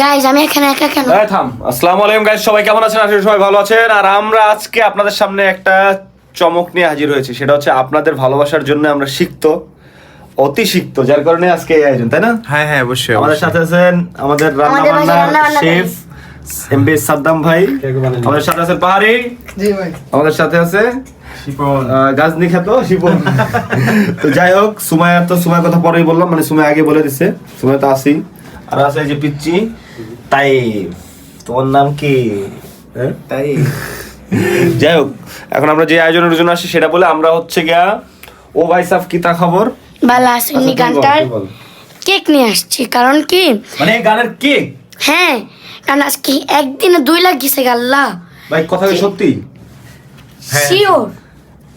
Guys আমি এখানে একা কেন? এই থাম। আসসালামু আলাইকুম গাইস সবাই কেমন আছেন? আশা করি সবাই ভালো আছেন। আর আমরা আজকে আপনাদের সামনে একটা চমক নিয়ে হাজির হয়েছি। সেটা হচ্ছে আপনাদের ভালোবাসার জন্য আমরা শিখতো অতি শিখতো যার কারণে আজকে এই আয়োজন তাই না? হ্যাঁ হ্যাঁ অবশ্যই আমাদের সাথে আছেন আমাদের আমাদের বাসায় বান্নার রান্নাবান্না শেফ এমবি সাদ্দাম ভাই। আমাদের সাথে আছেন পাহাড়ি। জি ভাই। আমাদের সাথে আছে আহ, গাজনি খ্যাত শিপন। তো যাই হোক সুমায়া তো সুমায় কথা পরেই বললাম মানে সুমায় আগে বলে দিছে। সুমায় তো আসি আর আছে যে পিচ্ছি তাই তোমার নাম কি? হ্যাঁ? তাই যাই হোক এখন আমরা যে আয়োজনের জন্য আসি সেটা বলে আমরা হচ্ছে গিয়া ও ভাই সাফ কি তা খবর? বালা আচ্ছা, আসেনি গানটার কেক নিয়ে আসছি কারণ কি? মানে গানের কেক? হ্যাঁ কারণ আজকে একদিনে দুই লাখ গেছে গাল্লা ভাই কথা কি সত্যি? হ্যাঁ। শিওর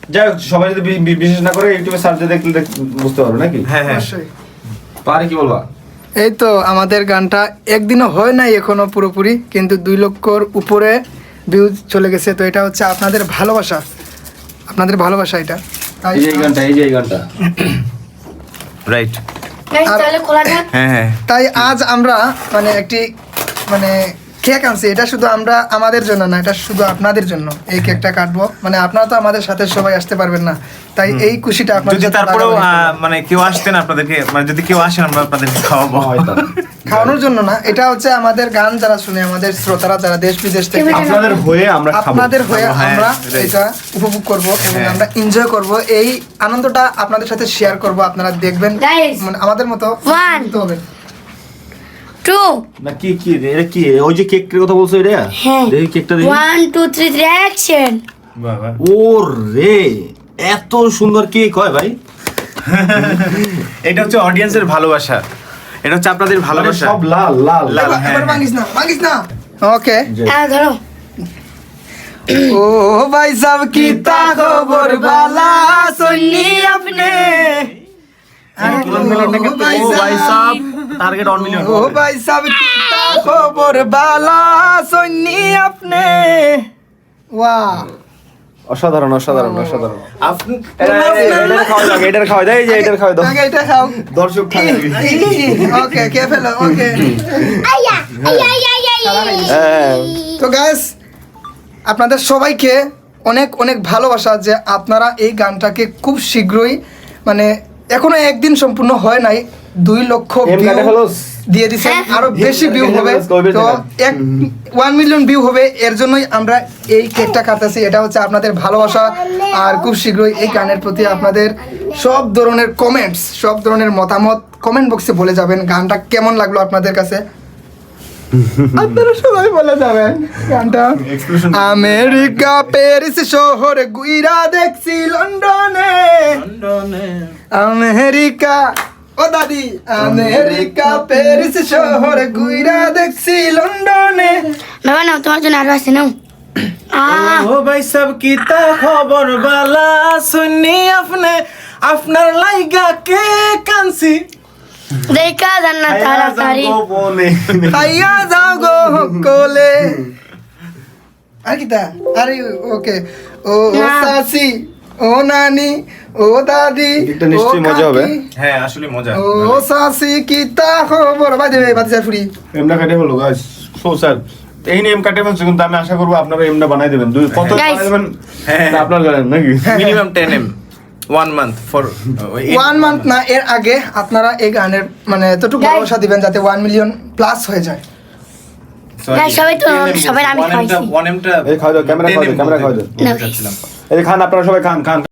যাই হোক সবাই যদি বিশেষ না করে ইউটিউবে সার্চ দিয়ে দেখলে দেখ- বুঝতে পারো নাকি? হ্যাঁ হ্যাঁ। পারে কি বলবা? এই তো আমাদের গানটা একদিনও হয় নাই এখনও পুরোপুরি কিন্তু দুই লক্ষর উপরে ভিউজ চলে গেছে। তো এটা হচ্ছে আপনাদের ভালোবাসা। আপনাদের ভালোবাসা এটা। তাই এই যে এই গানটা এই যে এই গানটা। রাইট হ্যাঁ হ্যাঁ। তাই আজ আমরা মানে একটি মানে কেক আনছি এটা শুধু আমরা আমাদের জন্য না এটা শুধু আপনাদের জন্য। এই কেকটা কাটবো। মানে আপনারা তো আমাদের সাথে সবাই আসতে পারবেন না। তাই এই খুশিটা আপনাদের যদি তারপরেও মানে কেউ আসতেন আপনাদেরকে মানে যদি কেউ আসেন আমরা আপনাদেরকে খাওয়াবো। হয়তো খাওয়ানোর জন্য না এটা হচ্ছে আমাদের গান যারা শুনে আমাদের শ্রোতারা যারা দেশ বিদেশ থেকে আপনাদের হয়ে আমরা খাব। আপনাদের হয়ে হ্যাঁ, আমরা এটা উপভোগ করব এবং হ্যাঁ। আমরা এনজয় করব। এই আনন্দটা আপনাদের সাথে শেয়ার করব আপনারা দেখবেন। মানে আমাদের মতো One. আনন্দিত হবেন টু না কি কি এটা কি? ওই যে কেকটার কথা বলছো এটা? হ্যাঁ। দেখি কেকটা দেখি। One two three three action বাবা। ও রে এত সুন্দর কেক হয় ভাই। এটা হচ্ছে অডিয়েন্সের ভালোবাসা। এটা হচ্ছে আপনাদের মানে ভালোবাসা। সব লাল লাল। লাল। এবার- হ্যাঁ, হ্যাঁ। মাঙ্গিস না মাঙ্গিস না। ওকে। ধরো। ও ভাই সাব কি তা খবর বালা সুননি আপনি? টার্গেট অন মিলিয়ন ও ভাই সাব কি খবর বালা সুননি আপনি? ওয়াও অসাধারণ অসাধারণ অসাধারণ। আপনি এটার খাওয়া যাক এটার খাওয়া যায় যে এটার খাওয়া দাও এটা খাও। দর্শক খাবে ওকে কে ফেলো ওকে। হ্যাঁ। তো গ্যাস আপনাদের সবাইকে অনেক অনেক ভালোবাসা যে আপনারা এই গানটাকে খুব শীঘ্রই মানে এখনও একদিন সম্পূর্ণ হয় নাই দুই লক্ষ? দিয়ে দিছে হ্যাঁ। আরও বেশি ভিউ হবে। তো এক ওয়ান মিলিয়ন ভিউ হবে এর জন্যই আমরা এই কেকটা কাটতেছি। এটা হচ্ছে আপনাদের ভালোবাসা। আর খুব শীঘ্রই এই গানের প্রতি আপনাদের সব ধরনের কমেন্টস সব ধরনের মতামত কমেন্ট বক্সে বলে যাবেন। গানটা কেমন লাগল আপনাদের কাছে? আপনারা সবাই বলে যাবেন গানটা। আমেরিকা প্যারিস শহরে গুইরা দেখছি লন্ডনে। আমেরিকা ও দাদি আমেরিকা প্যারিস শহরে গুইরা দেখছি লন্ডনে। বাবা নাও তোমার জন্য আরও আছে নাও। ও ভাই সব কি তা খবর বালা শুনি আপনি আপনার লাইগা কে কানছি দেখা যান না তাড়াতাড়ি আইয়া যাও গো কোলে আর ওকে ও ও সাসি ও নানি ও দাদি এটা নিশ্চয়ই মজা হবে। হ্যাঁ আসলে মজা ও সাসি কি তা খবর বাই দেবে বাতি স্যার ফুরি এমনা কাটে ফেলো গাইস সো স্যার এই নিয়ে এম কাটে ফেলছে কিন্তু আমি আশা করব আপনারা এমনা বানাই দেবেন। দুই কত বানাই দেবেন? হ্যাঁ। আপনার জানেন নাকি? Minimum ten M one month for one month না এর আগে আপনারা এই গানের মানে এতটুকু ভরসা দিবেন যাতে ওয়ান মিলিয়ন প্লাস হয়ে যায় সবাই তো- সবাই আমি খাওয়াইছি। ওয়ান এমটা এই খাওয়া ক্যামেরা ক্যামেরা guys। এই খান আপনারা সবাই খান খান